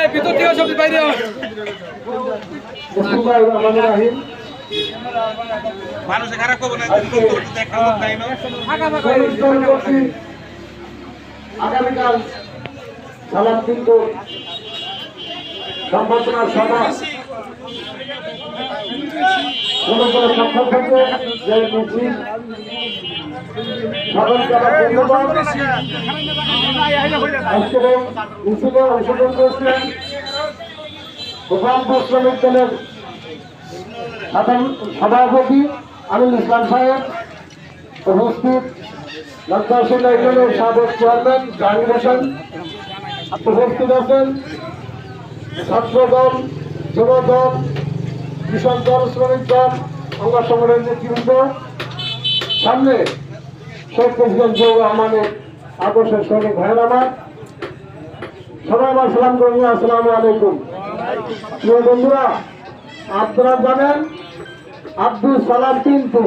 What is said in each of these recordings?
এই ভিতর থেকে সব বাইরে মানুষে খারাপ করব না। আগামীকাল সালাম কিন্তু সম্বর্ধনা সভা। কোন কোন পক্ষ থেকে যে মিছিল সভাপতি আমিনুল ইসলাম সাহেব উপস্থিত ইউনিয়নের সাবেক চেয়ারম্যান জাহাঙ্গীর হোসেন উপস্থিত আছেন ছাত্র দল যুব দল কৃষক দল শ্রমিক দল অঙ্গ সংগঠনের নেতৃবৃন্দ সামনে শেখ জিয়াউর রহমানের আদর্শের সৈনিক ভাইয়ের আমার। সবাই সালাম করুন আসসালামু আলাইকুম। বন্ধুরা, আপনারা জানেন আব্দুল সালাম কিন্তু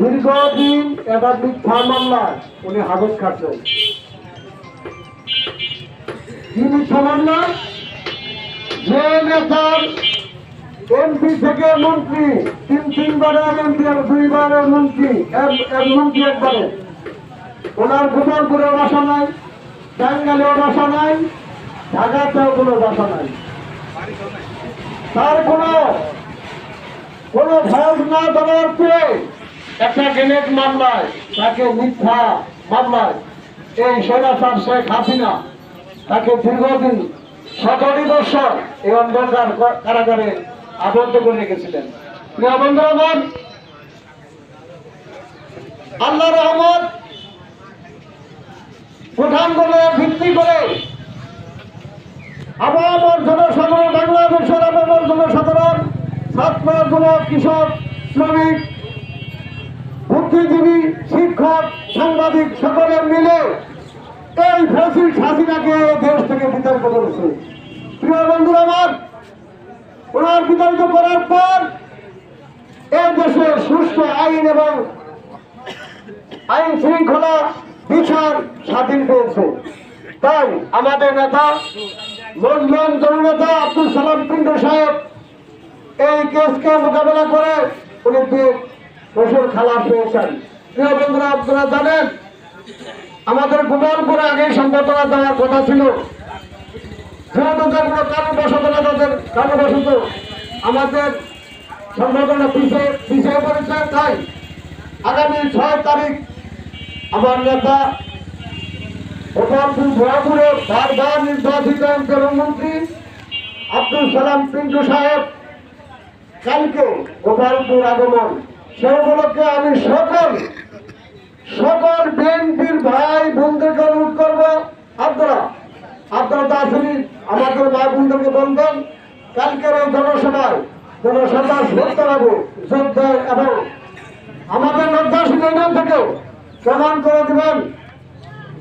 দীর্ঘদিন একটা মিথ্যা মামলায় উনি হাজত খাচ্ছেন। কি মিথ্যা মামলা? যে নেতার এমপি থেকে মন্ত্রী, তিন তিনবারের এমপি আর দুইবারের মন্ত্রী, এক- মন্ত্রী একবারে। ওনার গোপালপুরে বাসা নাই টাঙ্গালেও বাসা নাই, ঢাকাতেও কোনো বাসা নাই। তার কোনো কোনো ভয় না দেওয়ার পরে একটা গেনেট মামলায়, তাকে মিথ্যা মামলায় এই সৈরাচার শেখ হাসিনা তাকে দীর্ঘদিন সতেরো বছর এই অন্ধকার কারাগারে আবদ্ধ করে রেখেছিলেন। আল্লাহ রহমত প্রধানগুলো ভিত্তি করে আবহাওয়ার জনসাধারণ বাংলাদেশের আবহাওয়ার জনসাধারণ ছাত্র কৃষক, শ্রমিক, বুদ্ধিজীবী, শিক্ষক, সাংবাদিক সকলের মিলে এই ফ্যাসিস্ট হাসিনাকে দেশ থেকে বিতাড়িত করেছে। প্রিয় বন্ধুরা আমার ওনার বিতাড়িত করার পর এই দেশে সুষ্ঠু আইন এবং আইন শৃঙ্খলা বিচার স্বাধীন পেয়েছে তাই আমাদের নেতা মজলুম জননেতা আব্দুল সালাম পিন্টু সাহেব এই কেসকে মোকাবেলা করে উনি বছর খালাস পেয়েছেন। প্রিয় বন্ধুরা, আপনারা জানেন, আমাদের গোপালপুরে আগে সম্বর্ধনা দেওয়ার কথা ছিল। আমাদের সম্বর্ধনা পিছিয়ে পিছিয়ে পড়েছে তাই আগামী ছয় তারিখ আমার নেতা ভোয়াপুরে বারবার নির্বাচিত মুখ্যমন্ত্রী আব্দুল সালাম পিন্টু সাহেব। কালকে গোপালপুর আগমন। সে উপলক্ষে আমি সকল সকল বিএনপির ভাই বোনদেরকে অনুরোধ করব আপনারা আপনারা তো আসেনি আমাদের মা বোনদেরকে বলবেন, কালকের জনসভায় জনসভা করতে হবে যোদ্ধ এবং আমাদের ইউনিয়ন থেকেও প্রমাণ করে দিবেন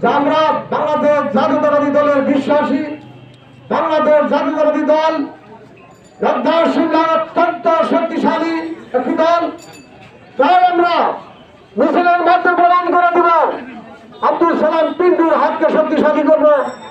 যে আমরা বাংলাদেশ জাতীয়তাবাদী দলের বিশ্বাসী, বাংলাদেশ জাতীয়তাবাদী দল লব্ধার সিংহা অত্যন্ত শক্তিশালী একটি দল। তাই আমরা মিছিলের মধ্যে প্রমাণ করে দিব, আব্দুল সালাম পিন্টুর হাতকে শক্তিশালী করব।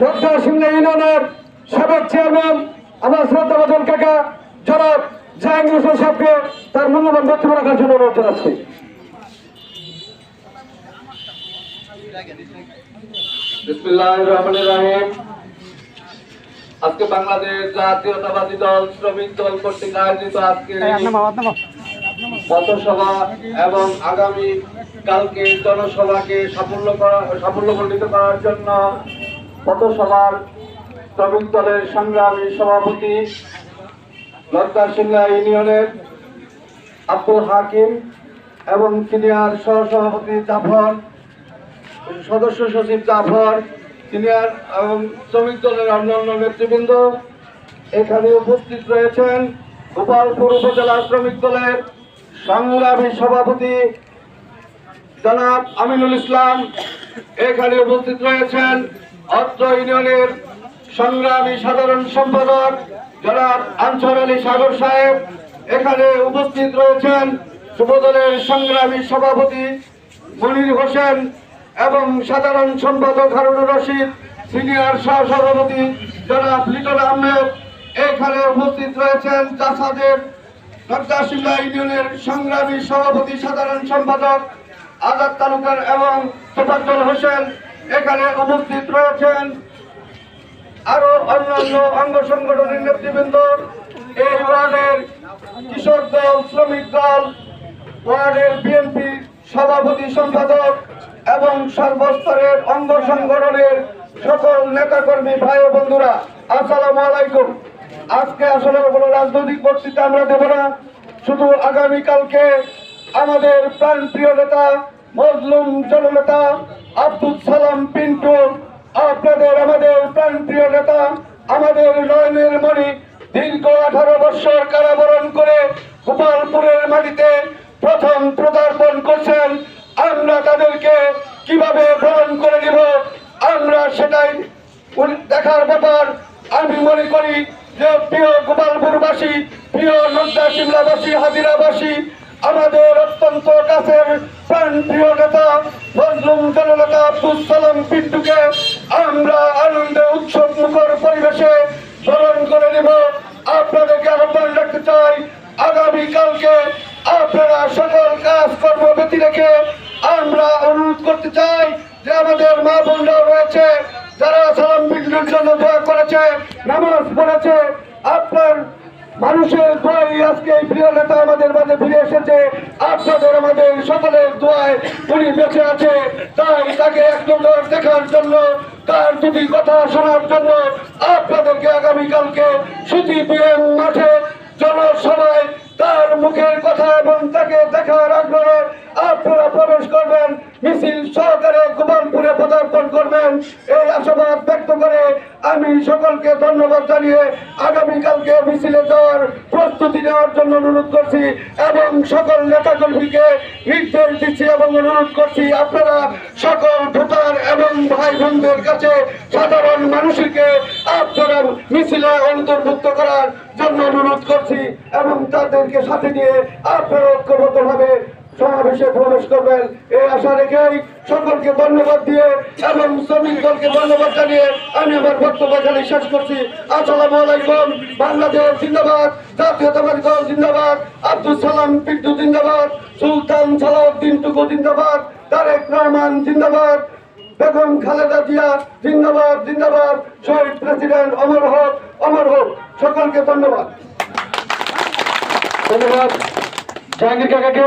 ইউনিয়নের সাবেক চেয়ারম্যান আমার শ্রদ্ধাভাজন কাকা জনাব জাহাঙ্গীর হোসেন সাহেবকে তার মূল্যবান বক্তব্য রাখার জন্য অনুরোধ জানাচ্ছি। বিসমিল্লাহির রহমানির রহিম। আজকে বাংলাদেশ জাতীয়তাবাদী দল শ্রমিক দল কর্তৃক আয়োজিত আজকে পথসভা এবং আগামী কালকে জনসভাকে সাফল্য করা সাফল্যমণ্ডিত করার জন্য পথসভার শ্রমিক দলের সংগ্রামী সভাপতি লতার সিংহা ইউনিয়নের আব্দুল হাকিম এবং সিনিয়র সহসভাপতি জাফর, সদস্য সচিব জাফর, সিনিয়র এবং শ্রমিক দলের অন্যান্য নেতৃবৃন্দ এখানে উপস্থিত রয়েছেন। গোপালপুর উপজেলা শ্রমিক দলের সংগ্রামী সভাপতি জনাব আমিনুল ইসলাম এখানে উপস্থিত রয়েছেন। অত্র ইউনিয়নের সংগ্রামী সাধারণ সম্পাদক জনাব আনসার আলী সাগর সাহেব, এখানে উপস্থিত রয়েছেন যুবদলের সংগ্রামী সভাপতি মনির হোসেন এবং সাধারণ সম্পাদক হারুনুর রশিদ, সিনিয়র সহ সভাপতি জনাব লিটন আহমেদ। এখানে উপস্থিত রয়েছেন চাষাদের নকদাসিল্লা ইউনিয়নের সংগ্রামী সভাপতি সাধারণ সম্পাদক আজাদ তালুকার এবং তোফাজ্জল হোসেন। এখানে উপস্থিত রয়েছেন আরও অন্যান্য অঙ্গ সংগঠনের নেতৃবৃন্দ। এই ওয়ার্ডের কৃষক দল, শ্রমিক দল, ওয়ার্ডের বিএনপি সভাপতি সম্পাদক এবং সর্বস্তরের অঙ্গ সংগঠনের সকল নেতাকর্মী ভাই বন্ধুরা, আসসালামু আলাইকুম। আজকে আসলে কোনো রাজনৈতিক বক্তৃতা আমরা দেব না, শুধু আগামীকালকে আমাদের প্রাণপ্রিয় নেতা মজলুম জননেতা আব্দুল সালাম পিন্টু, আপনাদের আমাদের প্রাণপ্রিয় নেতা, আমাদের নয়নের মণি, দীর্ঘ আঠারো বৎসর কারাবরণ করে গোপালপুরের মাটিতে প্রথম প্রদার্পণ করছেন। আমরা তাদেরকে কীভাবে গ্রহণ করে নিব, আমরা সেটাই দেখার ব্যাপার। আমি মনে করি যে প্রিয় গোপালপুরবাসী, প্রিয় নদ্দা সিমলাবাসী, হাজিরাবাসী, আমাদের প্রাণ প্রিয় নেতা ফজলুম জননেতা আব্দুল সালাম পিন্টুকে আমরা আনন্দে উৎসব মুখর পরিবেশে স্মরণ করে নেব। আপনাদেরকে আহ্বান রাখতে চাই আগামী কালকে আপনারা সকল কাজকর্ম ব্যতি রেখে আমরা অনুরোধ করতে চাই যে আমাদের মা বোনরাও রয়েছে, যারা সালাম পিন্টুর জন্য দোয়া করেছে, নামাজ পড়েছে, আপনার মানুষের দোয়াই আজকে প্রিয় নেতা আমাদের মাঝে ফিরে এসেছে। আপনাদের আমাদের সকলের দোয়ায় উনি বেঁচে আছে। তাই তাকে এক নজর দেখার জন্য, তার দুটি কথা শোনার জন্য আপনাদেরকে আগামীকালকে সুতি বিএম মাঠে জনসভায় তার মুখের কথা এবং তাকে দেখার আগ্রহে আপনারা প্রবেশ করবেন, মিছিল সহকারে গোপালপুরে পদার্পণ করবেন। এই আশাবাদ ব্যক্ত করে আমি সকলকে ধন্যবাদ জানিয়ে আগামীকালকে মিছিলে যাওয়ার প্রস্তুতি নেওয়ার জন্য অনুরোধ করছি এবং সকল নেতাকর্মীকে নির্দেশ দিচ্ছি এবং অনুরোধ করছি আপনারা সকল ভোটার এবং ভাই বোনদের কাছে সাধারণ মানুষকে আপনারা মিছিলে অন্তর্ভুক্ত করার জন্য অনুরোধ করছি এবং তাদেরকে সাথে নিয়ে আপনারা ঐক্যবদ্ধভাবে সমাবেশে প্রবেশ করবেন। এই আশা রেখেই সকলকে ধন্যবাদ দিয়ে এবং শ্রমিক দলকে ধন্যবাদ জানিয়ে আমি আমার বক্তব্য এখানে শেষ করছি। আসসালামু আলাইকুম। বাংলাদেশ জিন্দাবাদ, জাতীয়তাবাদী দল জিন্দাবাদ, আব্দুল সালাম পিন্টু জিন্দাবাদ, সুলতান সালাউদ্দিন টুকু জিন্দাবাদ, তারেক রহমান জিন্দাবাদ, বেগম খালেদা জিয়া জিন্দাবাদ জিন্দাবাদ, শহীদ প্রেসিডেন্ট অমর হোক অমর হোক। সকলকে ধন্যবাদ। ধন্যবাদ। জাহাঙ্গীর কাকাকে।